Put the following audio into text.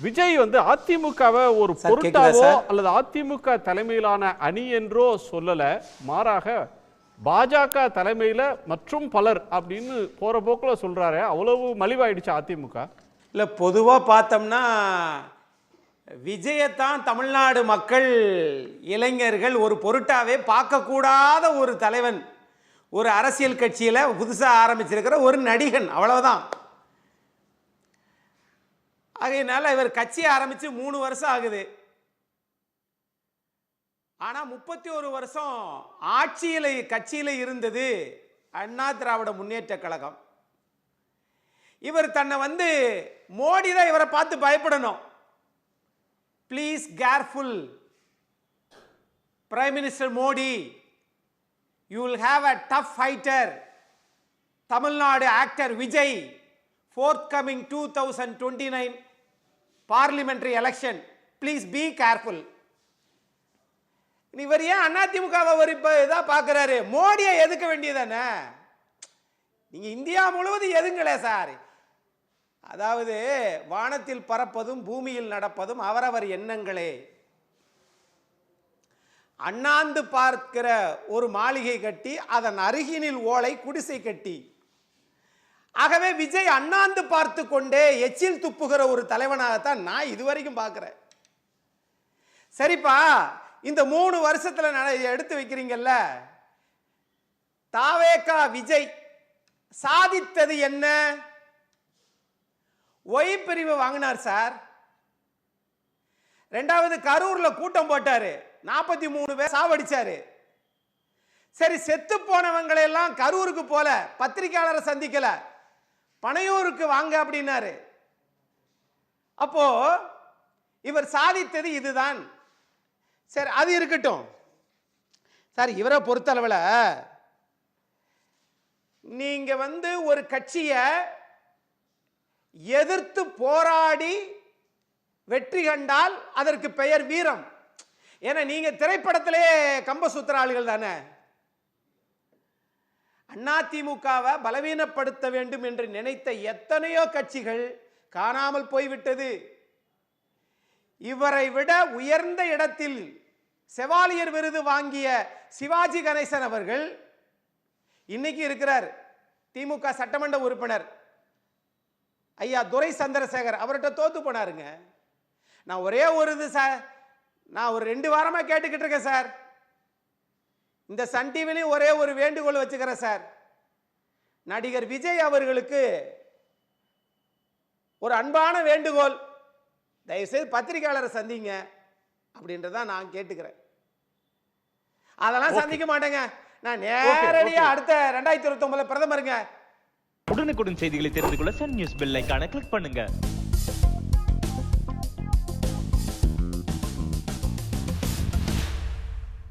விஜய் வந்து அதிமுகவை ஒரு பொருட்டாவோ? அல்லது அதிமுக தலைமையிலான அணி என்றோ சொல்லல. மாறாக பாஜக தலைமையில மற்றும் பலர் அப்படின்னு போற போக்குல சொல்றாரு அவ்வளவு மலிவாயிடுச்சு அதிமுக. இல்லை பொதுவாக பார்த்தோம்னா விஜயத்தான் தமிழ்நாடு மக்கள் இளைஞர்கள் ஒரு பொருட்டாவே பார்க்கக்கூடாத ஒரு தலைவன் ஒரு அரசியல் கட்சியில் புதுசாக ஆரம்பிச்சிருக்கிற ஒரு நடிகன் அவ்வளவுதான். ஆகையினால இவர் கட்சியை ஆரம்பித்து மூணு வருஷம் ஆகுது. ஆனால் முப்பத்தி ஒரு வருஷம் ஆட்சியில் கட்சியில் இருந்தது அண்ணா திராவிட முன்னேற்ற கழகம். இவர் தன்னை வந்து மோடி தான் இவரை பார்த்து பயப்படணும். Please careful prime minister Modi you will have a tough fighter Tamil Nadu actor Vijay forthcoming two thousand twenty nine parliamentary election please be careful இவர் ஏன் அதிமுகவை ஒரு இப்போ இதாக பார்க்குறாரு? மோடியை எதுக்க வேண்டியதானே? நீங்கள் இந்தியா முழுவதும் எதுங்களே சார்? அதாவது வானத்தில் பறப்பதும் பூமியில் நடப்பதும் அவரவர் எண்ணங்களே. அண்ணாந்து பார்க்கிற ஒரு மாளிகை கட்டி அதன் அருகினில் ஓலை குடிசை கட்டி. ஆகவே விஜய் அண்ணாந்து பார்த்து கொண்டே எச்சில் துப்புகிற ஒரு தலைவனாகத்தான் நான் இதுவரைக்கும் பார்க்குறேன். சரிப்பா இந்த மூணு வருஷத்தில் நட- எடுத்து வைக்கிறீங்கல்ல? தாவேகா விஜய் சாதித்தது என்ன? ஒய் பிரிவு வாங்கினார் சார். ரெண்டாவது கரூரில் கூட்டம் போட்டார். நாற்பத்தி மூணு பேர் சாவடிச்சாரு. சரி செத்து போனவங்களெல்லாம் கரூருக்கு போல பத்திரிக்கையாளரை சந்திக்கலை. பனையூருக்கு வாங்க அப்படின்னாரு. அப்போ இவர் சாதித்தது இதுதான். சரி அது இருக்கட்டும். சார் இவரை பொறுத்தளவில் நீங்க வந்து ஒரு கட்சியை எதிர்த்து போராடி வெற்றி கண்டால் அதற்கு பெயர் வீரம். ஏன்னா நீங்க திரைப்படத்திலே கம்ப சுத்துற ஆளுகள் தானே. அதிமுகவை பலவீனப்படுத்த வேண்டும் என்று நினைத்த எத்தனையோ கட்சிகள் காணாமல் போய்விட்டது. இவரை விட உயர்ந்த இடத்தில் செவாலியர் விருது வாங்கிய சிவாஜி கணேசன் அவர்கள் இன்னைக்கு இருக்கிறார் திமுக சட்டமன்ற உறுப்பினர். ஐயா துரை சந்திரசேகர் அவர்கிட்ட தோத்து போனாருங்க. நான் ஒரே ஒரு இது சார் நான் ஒரு ரெண்டு வாரமாக கேட்டுக்கிட்டு இருக்கேன் சார். இந்த சன் டிவிலையும் ஒரே ஒரு வேண்டுகோள் வச்சுக்கிறேன் சார். நடிகர் விஜய் அவர்களுக்கு ஒரு அன்பான வேண்டுகோள். தயவுசெய்து பத்திரிகையாளரை சந்திங்க அப்படின்றதான் நான் கேட்டுக்கிறேன். அதெல்லாம் சந்திக்க மாட்டேங்க. நான் நேரடியா அடுத்த ரெண்டாயிரத்தி இருபத்தி பிரதமருங்க. உடனுக்குடன் செய்திகளை தெரிந்து கொள்ள சன் நியூஸ் பெல் ஐகானை கிளிக் பண்ணுங்க.